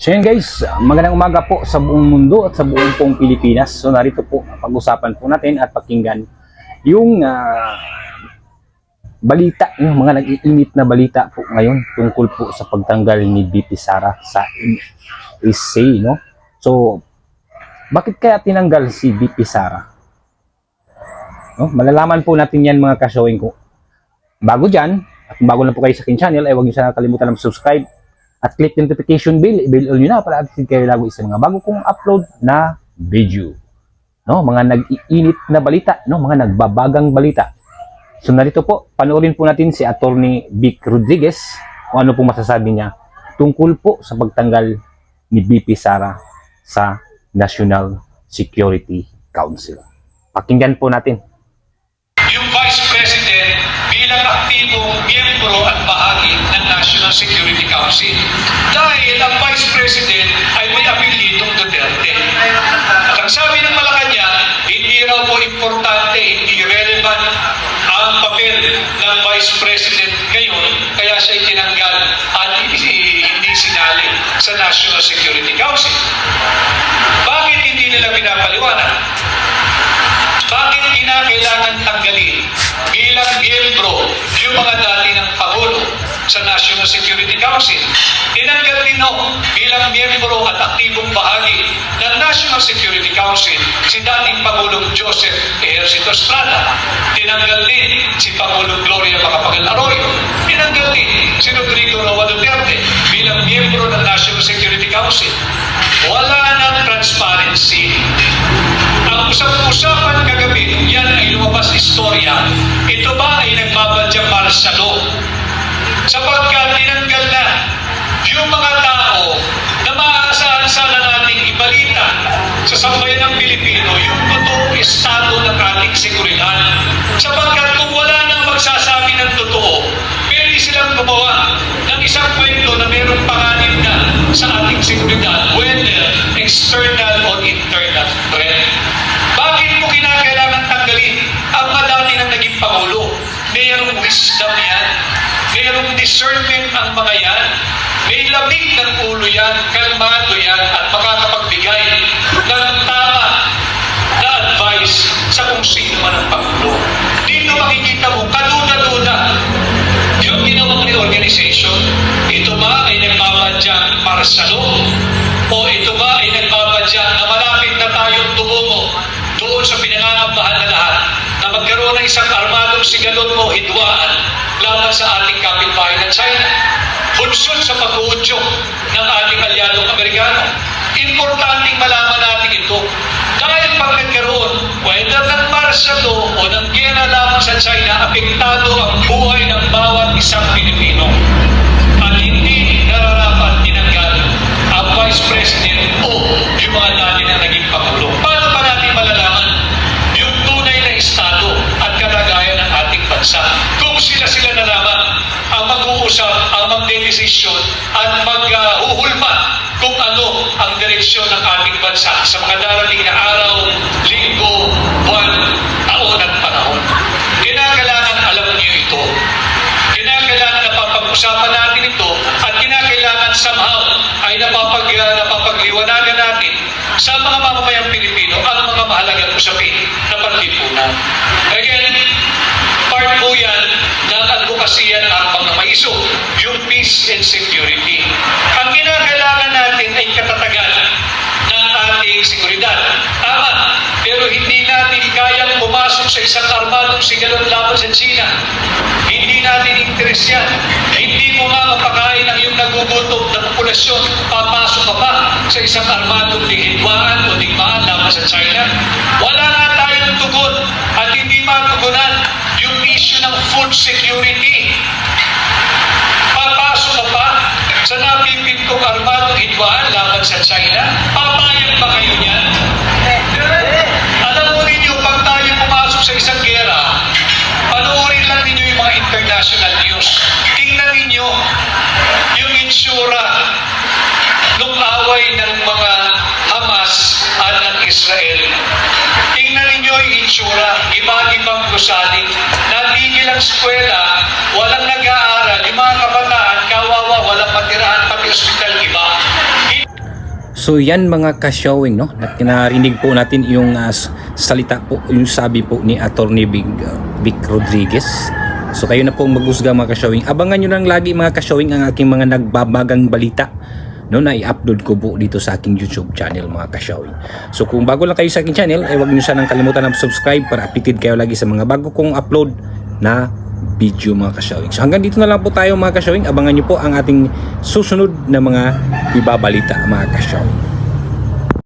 So yun guys, magandang umaga po sa buong mundo at sa buong pong Pilipinas. So narito po, pag-usapan po natin at pakinggan yung ah, balita, yung mga nag-iinit na balita po ngayon tungkol po sa pagtanggal ni BP Sara sa essay, no? So, bakit kaya tinanggal si BP Sara? No? Malalaman po natin yan mga ka-showing ko. Bago dyan, at bago lang po kayo sa akin channel, ay huwag niyo sana kalimutan na subscribe at click notification bell, i-bell all nyo na para update kayo lagi sa mga bago kong upload na video. No, mga nag-iinit na balita, no, mga nagbabagang balita. So narito po, panoorin po natin si Attorney Vic Rodriguez kung ano po masasabi niya tungkol po sa pagtanggal ni BP Sara sa National Security Council. Pakinggan po natin. Ng Security Council. Dahil ang Vice President ay may apelidong Duterte. At ang sabi ng Malacanang, hindi raw po importante, hindi relevant ang papel ng Vice President ngayon, kaya siya itinanggal at hindi sinali sa National Security Council. Bakit hindi nila pinapaliwanag? Bakit kinakailangan tanggalin bilang miyembro yung mga dati ng Pangulo sa National Security Council? Tinanggal din no, bilang miyembro at aktibong bahagi ng National Security Council si dating Pangulong Joseph Ejercito Estrada. Tinanggal din si Pangulong Gloria Macapagal Arroyo. Tinanggal din si Rodrigo Roa Duterte bilang miyembro ng National Security Council. Wala nang transparency ang usap-usapan kagabi, yan ay lumabas istorya, ito ba ay nagbabadya para sa? Sapagkat tinanggal na yung mga tao na maaasahan sana nating ibalita sa sambayan ng Pilipino yung totoong estado ng ating seguridad. Sapagkat kung wala nang magsasabi ng totoo, pwede silang gumawa ng isang kwento na mayroong panganib na sa ating seguridad, whether external or internal threat. Bakit mo kinakailangan tanggalin ang mga dati ng naging Pangulo? Mayroong wisdom yan. Mayroong discernment ang mga yan. May lamig ng ulo yan, kalmado yan, at makakapagbigay ng tama na advice sa kung sino man ang Pangulo. Dito makikita mo, kaduda-duda, yung ginawang reorganization, ito ba ay nagbabadya para sa? O ito ba ay nagbabadya na malapit na tayong tumungo doon sa pinangangambahan na lahat na magkaroon ng isang armadong sigalot o hidwaan laban sa ating kapitbahay ng China? Bunsod sa pag-uudyok ng ating alyadong Amerikano. Importanteng malaman natin ito dahil pag nagkaroon, whether ng law o ng gera lamang sa China, apektado ang buhay ng bawat isang Pilipino. At hindi nararapat tinanggal ang Vice President o yung mga dati na naging Pangulo. Ang magdedesisyon at maghuhulma kung ano ang direksyon ng ating bansa sa mga darating na araw, linggo, buwan, taon at panahon. Kinakailangan alam niyo ito. Kinakailangan na papag-usapan natin ito at kinakailangan somehow ay napapag, napapagliwanagan natin sa mga mamamayang Pilipino ang mga mahalagang usapin na panlipunan. Peace and security. Ang kinakailangan natin ay katatagan ng ating seguridad. Tama, pero hindi natin kayang pumasok sa isang armadong sigalot laban sa China. Hindi natin interes yan. Hindi mo nga mapakain ang iyong nagugutom na populasyon, papasok ka pa sa isang armadong lihidwaan o digmaan laban sa China. Wala nga tayong tugon at hindi matugunan yung issue ng food security. Iba-ibang gusali. Natigil ang eskwela, walang nag-aaral, yung mga kabataan, kawawa, walang matirahan, pati ospital iba. So yan mga ka-showing no, na narinig po natin yung s- salita po, yung sabi po ni Attorney Big, Vic Rodriguez. So kayo na po ang maghusga mga ka-showing. Abangan nyo lang lagi mga ka-showing ang aking mga nagbabagang balita no na i-upload ko po dito sa aking YouTube channel mga ka-showing. So kung bago lang kayo sa aking channel, ay huwag niyo sanang kalimutan na subscribe para updated kayo lagi sa mga bago kong upload na video mga ka-showing. So hanggang dito na lang po tayo mga ka-showing. Abangan niyo po ang ating susunod na mga ibabalita mga ka-showing.